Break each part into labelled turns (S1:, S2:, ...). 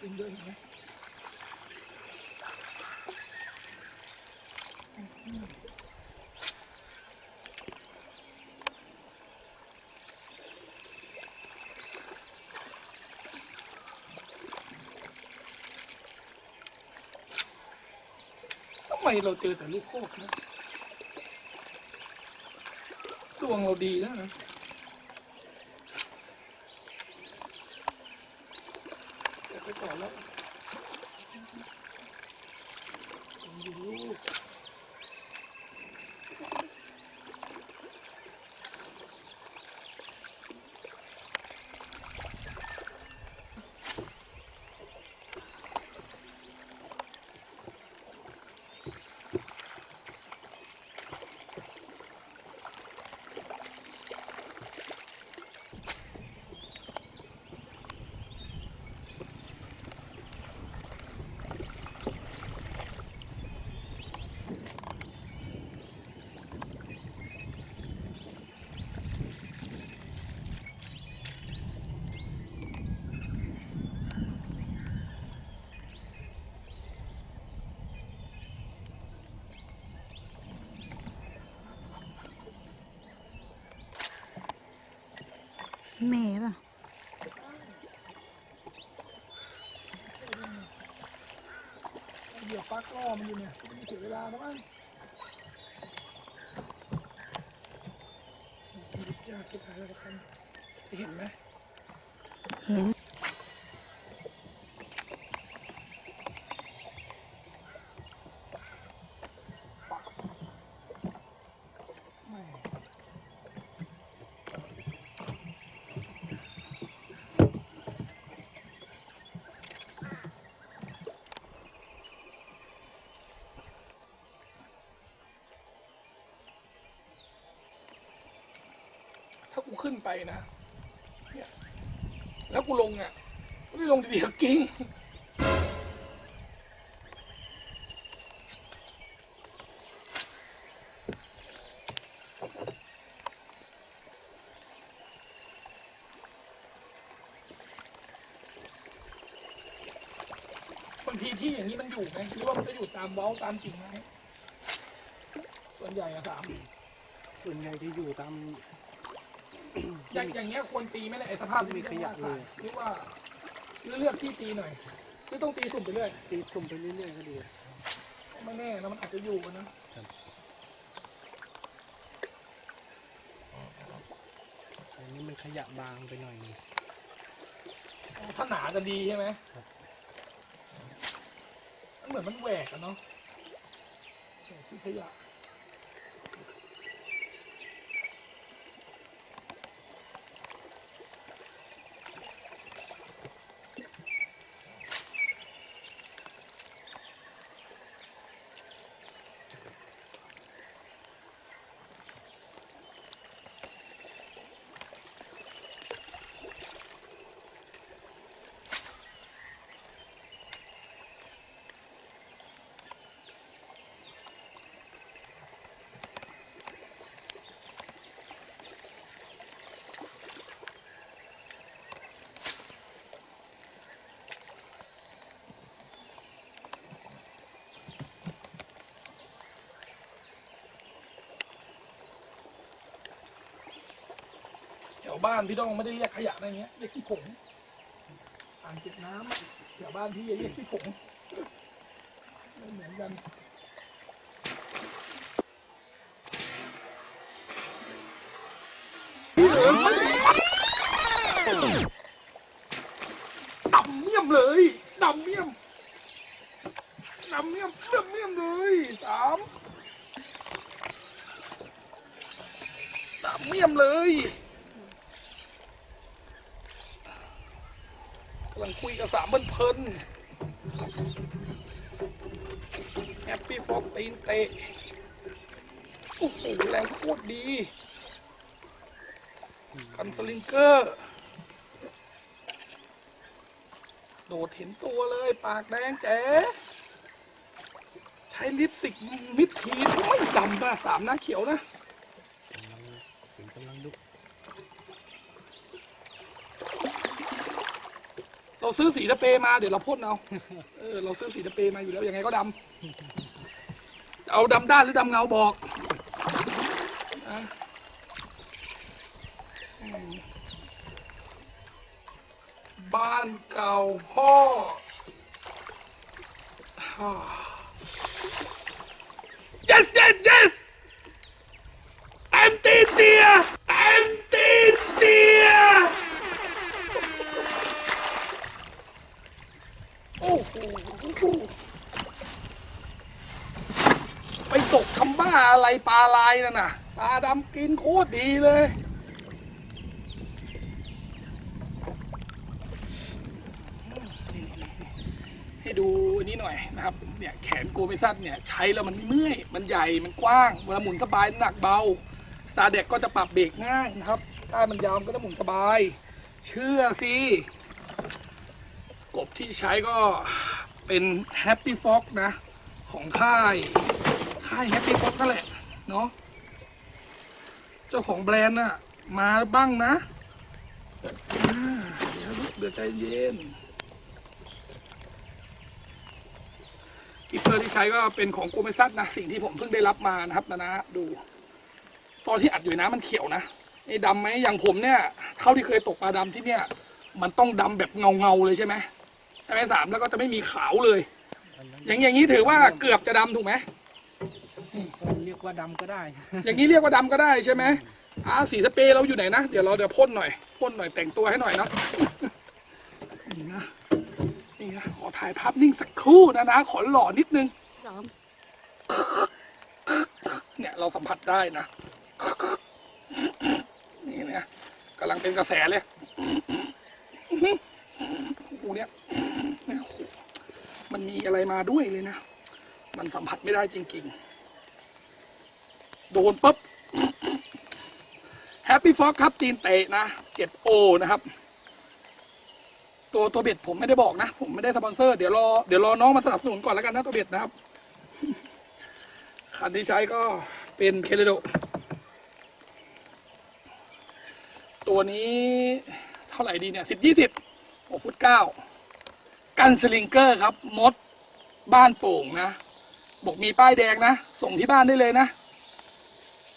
S1: จริงด้วยเห็นไหมทำไมเราเจอแต่ลูกโคกนะดวงเราดีนะเก็บ ไปก่อนแล้วยังอยู่ลูก
S2: แม่ป่ะ
S1: เดี๋ยวปักล่อมันอยู่เนี่ยมันเสียเวลาแล้วมั้งยึดยากที่ถ่ายแล้วกันเห็นไหม
S2: เห็น
S1: กูขึ้นไปนะเนี่ยแล้วกูลงอะไม่ได้ลงดีๆกับกิ้งบางทีที่อย่างนี้มันอยู่ไหมหรือว่ามันจะอยู่ตามเว้าตามกิ่งไม้ส่วนใหญ่อะสาม
S3: ส่วนใหญ่จะอยู่ตาม
S1: อย่างอย่างเงี้ยควรตีไหมเนี่ยไอ้สภาพที่
S3: ไม่มีขยะเลย
S1: หรือว่าหรือเลือกที่ตีหน่อยหรือต้องตีสุ่มไปเรื่อย
S3: ตีสุ่มไปเรื่อยๆก็ดี
S1: ไม่แน่นะมันอาจจะอยู่กันนะ
S3: อันนี้มันขยะบางไปหน่อยหนึง
S1: ถ้าหนาจะดีใช่ไหม
S3: ครับ
S1: มันเหมือนมันแหวกอะเนาะแหวกที่ขยะ บ้านพี่ต้องไม่ได้เรียกขยะอะไรเงี้ยเรียกขี้ผงอ่างเก็บน้ำแถวบ้านพี่เรียกขี้ผงไม่เหมือนกันดำเมี่ยมเลยดำเมี่ยมดำเมี่ยมเมี่ยมเมี่ยมเลยสามดำเมี่ยมเลย กำ ลังคุยกับสามเพลินแฮปปี้ฟอกตีนเตะ โอ้โหแรงโคตรดี กันสลิงเกอร์ โดดเห็นตัวเลยปากแดงแจ๋ใช้ลิปสติกมิดทีนโอ้ยดำนะสามหน้าเขียวนะ
S3: กำลังถึงกำลังลุก
S1: เรา ซื้อสีสเปรย์มาเดี๋ยวเราพ่นเอาเออเราซื้อสีสเปรย์มาอยู่แล้วยังไงก็ดำจะเอาดำด้านหรือดำเงาบอกนะบ้านเก่าพ่อ yes yes yes ปลาลายนั่นน่ะปลาดำกินโคตรดีเลย ให้ดูอันนี้หน่อยนะครับ เนี่ยแขนโกเมซัสเนี่ยใช้แล้วมันไม่เมื่อย มันใหญ่ มันกว้าง เวลาหมุนสบายน้ำหนักเบาซาเด็กก็จะปรับเบรกง่ายนะครับ ถ้ามันยาวมันก็จะหมุนสบาย เชื่อสิกบที่ใช้ก็เป็น Happy Fox นะ ของค่าย ค่าย Happy Fox นั่นแหละ เนาะเจ้าของแบรนด์น่ะ มาบ้างนะเดี๋ยวเดี๋ยวใจเย็นกิฟเฟอร์ที่ใช้ก็เป็นของโกเมซัสนะ สิ่งที่ผมเพิ่งได้รับมานะครับนะนะดู ตอนที่อัดอยู่นน้ำมันเขียวนะไอ้ดำไหมอย่างผมเนี่ยเท่าที่เคยตกปลาดำที่เนี่ย มันต้องดำแบบเงาเงาๆเลยใช่ไหมใช่ไหมสามแล้วก็จะไม่มีขาวเลย
S3: อันนั้น
S1: อย่างอย่างนี้ถือว่าเกือบจะดำถูกไหม
S3: กว่าดำก็ได้
S1: อย่างนี้เรียกว่าดำก็ได้ใช่ไหมอ่าสีสเปรย์เราอยู่ไหนนะ เดี๋ยวเราเดี๋ยวพ่นหน่อยพ่นหน่อยแต่งตัวให้หน่อยนะนี่นะนี่นะขอถ่ายภาพนิ่งสักครู่นะนะ ขอหล่อนิดนึง
S2: สาม
S1: เนี่ยเราสัมผัสได้นะ นี่นะกำลังเป็นกระแสเลยโอ้โหเนี่ยเนี่ยโอ้โหมันมีอะไรมาด้วยเลยนะ มันสัมผัสไม่ได้จริง ๆ โดนปุ๊บแฮปปี้ฟ็อกครับตีนเตะนะเจ็ดโอนะครับ ตัวตัวเบ็ดผมไม่ได้บอกนะ ผมไม่ได้สปอนเซอร์เดี๋ยวรอเดี๋ยวรอน้องมาสนับสนุนก่อนแล้วกันนะตัวเบ็ดนะครับ คันที่ใช้ก็เป็นเคเลโดตัวนี้เท่าไหร่ดีเนี่ยสิบยี่สิบหกฟุตเก้ากันสลิงเกอร์ครับมดบ้านโป่งนะ บอกมีป้ายแดงนะ ส่งที่บ้านได้เลยนะ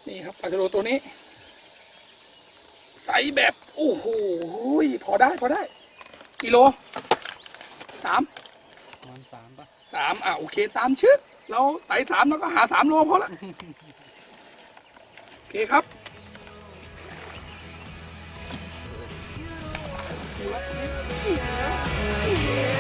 S1: นี่ครับปลาชะโดตัวนี้ ใสแบบโอ้โหพอได้พอได้ กิโลสาม
S3: ประมันสามปะ
S1: สามอะโอเคตามชื่อเราไต่สามแล้วก็หาสามโลพอละโอเคครับ
S2: ส